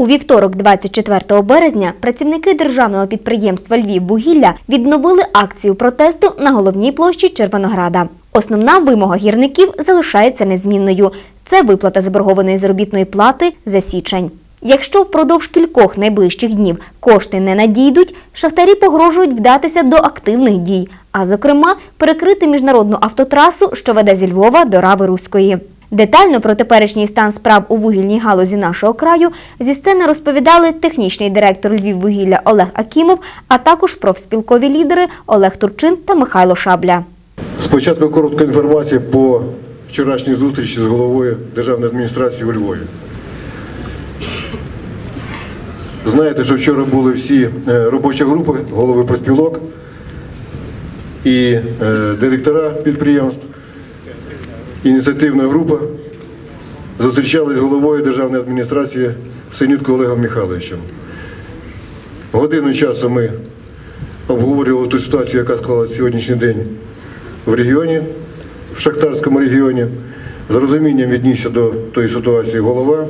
У вівторок, 24 березня, працівники державного підприємства Львіввугілля відновили акцію протесту на головній площі Червонограда. Основна вимога гірників залишається незмінною. Це виплата заборгованої заробітної плати за січень. Якщо впродовж кількох найближчих днів кошти не надійдуть, шахтарі погрожують вдатися до активних дій, а зокрема перекрити міжнародну автотрасу, що веде зі Львова до Рави Руської. Детально про теперішній стан справ у вугільній галузі нашого краю зі сцени розповідали технічний директор Львіввугілля Олег Акімов, а також профспілкові лідери Олег Турчин та Михайло Шабля. Спочатку коротка інформація по вчорашній зустрічі з головою державної адміністрації у Львові. Знаєте, що вчора були всі е, робочі групи, голови проспілок і е, директора підприємств, ініціативна група зустрічалися з головою державної адміністрації Синютко Олегом Михайловичем. Годину часу ми обговорювали ту ситуацію, яка склалася сьогоднішній день в регіоні, в Шахтарському регіоні. З розумінням віднісся до тої ситуації голова.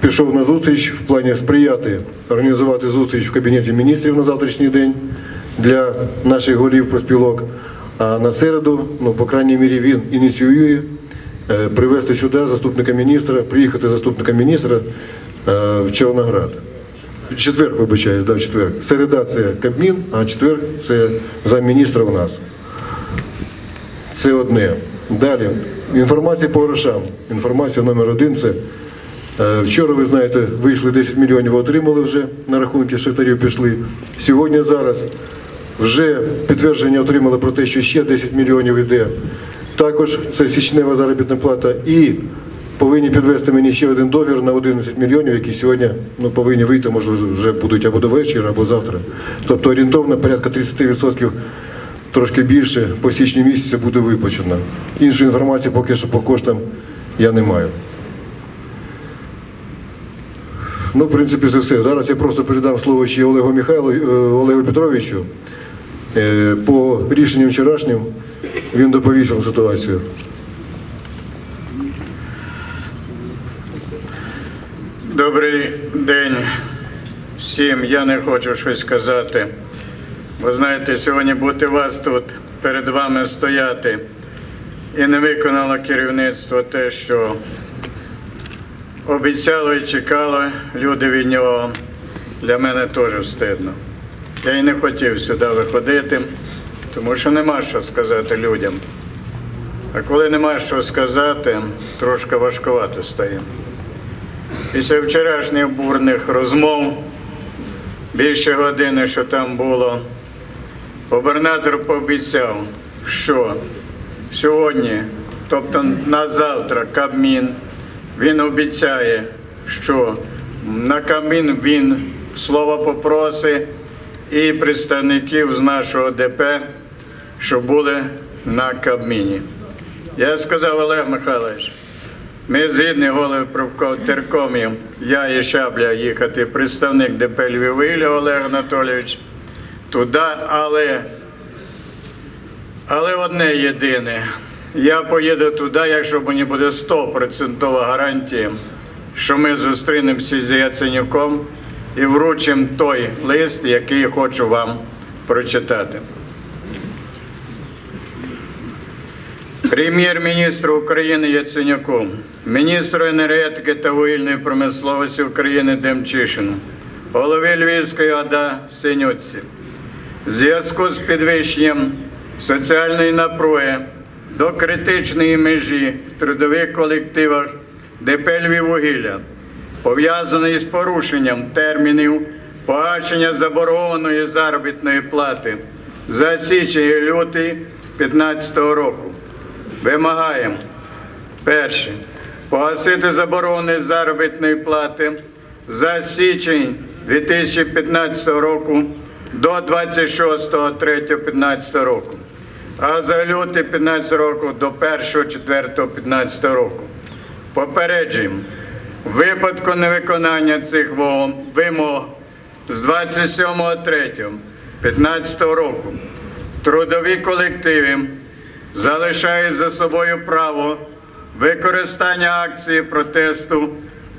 Пішов на зустріч в плані сприяти, організувати зустріч в Кабінеті міністрів на завтрашній день для наших голів проспілок. А на середу, ну, по крайній мірі, він ініціює е, привезти сюди заступника міністра, приїхати заступника міністра е, в Червоноград. В Четвер, вибачаюсь, да, четвер. Середа це Кабмін, а четвер це замміністра в нас. Це одне. Далі. Інформація по грошам. Інформація номер один це. е, Вчора, ви знаєте, вийшли 10 мільйонів, отримали вже на рахунки шахтарів пішли. Сьогодні зараз вже підтвердження отримали про те, що ще 10 мільйонів йде. Також це січнева заробітна плата. І повинні підвести мені ще один договір на 11 мільйонів, які сьогодні ну, повинні вийти, може, вже будуть або до вечора, або завтра. Тобто орієнтовно порядка 30% трошки більше по січні місяця буде виплачено. Іншої інформації поки що по коштам я не маю. Ну, в принципі, це все. Зараз я просто передам слово ще Олегу Михайлу, е, Олегу Петровичу. Е, По рішенням вчорашнім він доповість ситуацію. Добрий день всім. Я не хочу щось сказати. Ви знаєте, сьогодні бути вас тут, перед вами стояти і не виконало керівництво те, що обіцяло і чекало люди від нього. Для мене теж встидно. Я і не хотів сюди виходити, тому що нема що сказати людям. А коли нема що сказати, трошки важкувато стає. Після вчорашніх бурних розмов, більше години, що там було, губернатор пообіцяв, що сьогодні, тобто на завтра, Кабмін, він обіцяє, що на Кабмін він слово попросить і представників з нашого ДП, що були на Кабміні. Я сказав Олег Михайлович, ми згідні голови профкомів, я і Шабля їхати, представник ДП Львіввугілля Олег Анатолійович, туди, але, але одне єдине. Я поїду туди, якщо мені буде 100% гарантія, що ми зустрінемося з Яценюком і вручимо той лист, який хочу вам прочитати. Прем'єр-міністру України Яценюку, міністру енергетики та вугільної промисловості України Демчишину, голові Львівської ОДА Синюці. В зв'язку з підвищенням соціальної напруги до критичної межі в трудових колективах ДП Львіввугілля, пов'язаної з порушенням термінів погашення заборгованої заробітної плати за січень і лютий 2015 року. Вимагаємо перше погасити заборони заробітної плати за січень 2015 року до 26.03.15 року, а за лютий 15 року до 1.4.15 року. Попереджуємо, випадку невиконання цих вимог з 27.03.15 року трудові колективи залишають за собою право використання акції протесту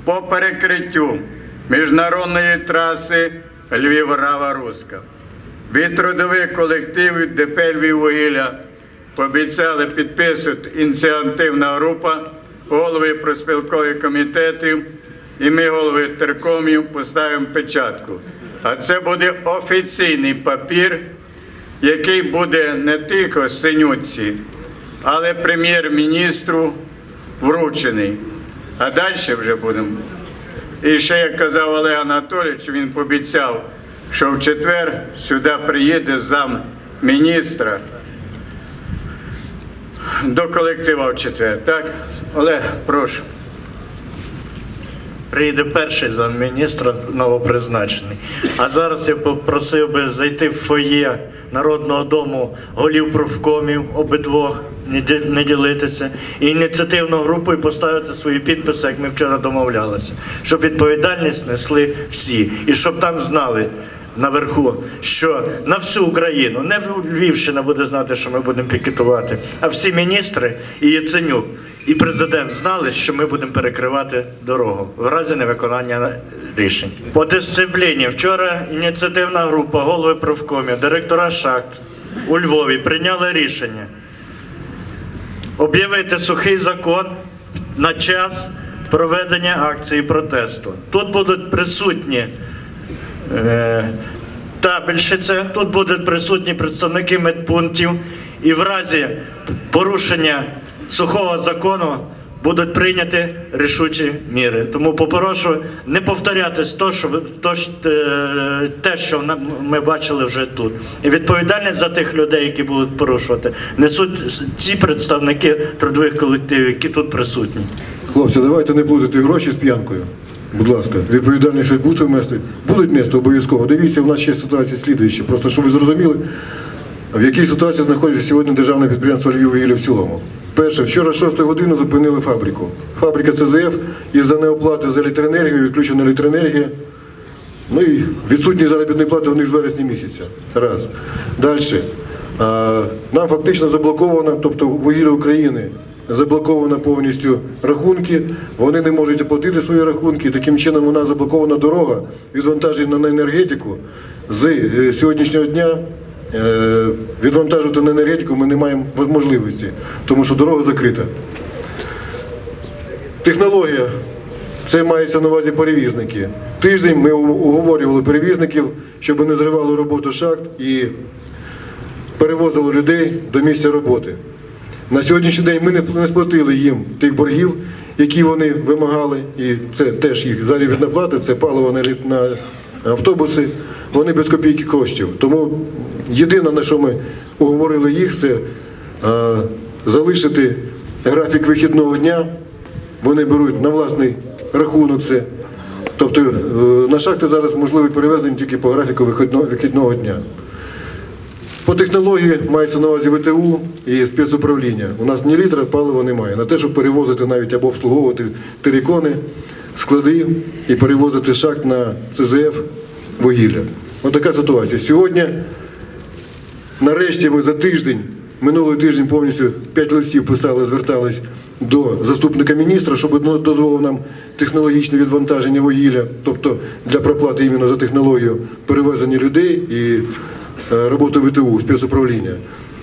по перекриттю міжнародної траси Львів-Рава-Руська. Від трудових колективів ДП «Львіввугілля» пообіцяли підписувати ініціативна група, голови проспілкових комітетів і ми, голови теркомів, поставимо печатку. А це буде офіційний папір, який буде не тільки синюці, але прем'єр-міністру вручений. А далі вже будемо. І ще, як казав Олег Анатолійович, він пообіцяв, що в четвер сюди приїде зам міністра до колектива в четвер. Так, Олег, прошу. Приїде перший замміністра новопризначений. А зараз я попросив би зайти в фоє Народного дому голів профкомів обидвох, не ділитися, і ініціативну групу і поставити свої підписи, як ми вчора домовлялися, щоб відповідальність несли всі. І щоб там знали наверху, що на всю Україну, не Львівщина буде знати, що ми будемо пікетувати, а всі міністри і Яценюк. І президент знали, що ми будемо перекривати дорогу в разі невиконання рішень. По дисципліні вчора ініціативна група, голови профкомів, директора шахт у Львові прийняли рішення об'явити сухий закон на час проведення акції протесту. Тут будуть присутні табельщиця, тут будуть присутні представники медпунктів, і в разі порушення сухого закону будуть прийняті рішучі міри. Тому попрошу не повторятись то, що е, те, що ми бачили вже тут. І відповідальність за тих людей, які будуть порушувати, несуть ці представники трудових колективів, які тут присутні. Хлопці, давайте не плутати гроші з п'янкою. Будь ласка, відповідальність ви будете нести? Будуть нести обов'язково. Дивіться, у нас ще ситуація слідуюча. Просто щоб ви зрозуміли, в якій ситуації знаходиться сьогодні державне підприємство Львів в цілому. Перше, вчора 6 годину зупинили фабрику. Фабрика ЦЗФ із-за неоплати за електроенергію, відключена електроенергія. Ну і відсутність заробітної плати у них з вересня місяця. Раз. Далі. Нам фактично заблоковано, тобто вугілля України заблоковано повністю рахунки, вони не можуть оплатити свої рахунки. Таким чином у нас заблокована дорога відвантаження на енергетику. З е, сьогоднішнього дня е, відвантажувати на енергетику ми не маємо можливості, тому що дорога закрита. Технологія. Це мається на увазі перевізники. Тиждень ми уговорювали перевізників, щоб не зривали роботу шахт і перевозили людей до місця роботи. На сьогоднішній день ми не сплатили їм тих боргів, які вони вимагали, і це теж їх заробітна плата, це паливо на, автобуси, вони без копійки коштів. Тому єдине, на що ми уговорили їх, це е, залишити графік вихідного дня. Вони беруть на власний рахунок це. Тобто е, на шахти зараз можливі перевезення тільки по графіку вихідного, вихідного дня. По технології мається на увазі ВТУ і спецуправління. У нас ні літра палива немає. На те, щоб перевозити навіть або обслуговувати терикони, склади і перевозити шахт на ЦЗФ вугілля. Ось така ситуація. Сьогодні, нарешті, ми за тиждень, минулий тиждень повністю 5 листів писали, звертались до заступника міністра, щоб дозволив нам технологічне відвантаження вугілля, тобто для проплати іменно за технологію перевезення людей і роботу ВТУ, спецуправління.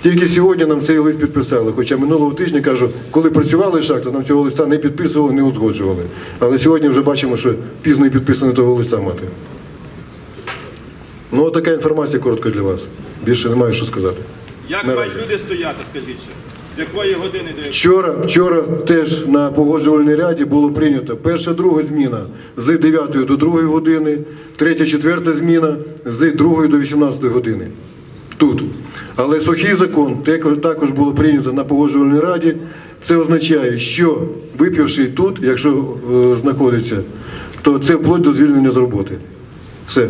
Тільки сьогодні нам цей лист підписали. Хоча минулого тижня кажу, коли працювали шахти, нам цього листа не підписували, не узгоджували. Але сьогодні вже бачимо, що пізно і підписано того листа мати. Ну, така інформація коротко для вас. Більше немає що сказати. Як мають люди стояти, скажіть ще? З якої години до? Вчора, вчора теж на погоджувальній раді було прийнято перша, друга зміна з 9 до 2 години, третя, четверта зміна з 2 до 18 години. Тут. Але сухий закон також було прийнято на погоджувальній раді. Це означає, що випивши тут, якщо е, знаходиться, то це вплоть до звільнення з роботи. Все.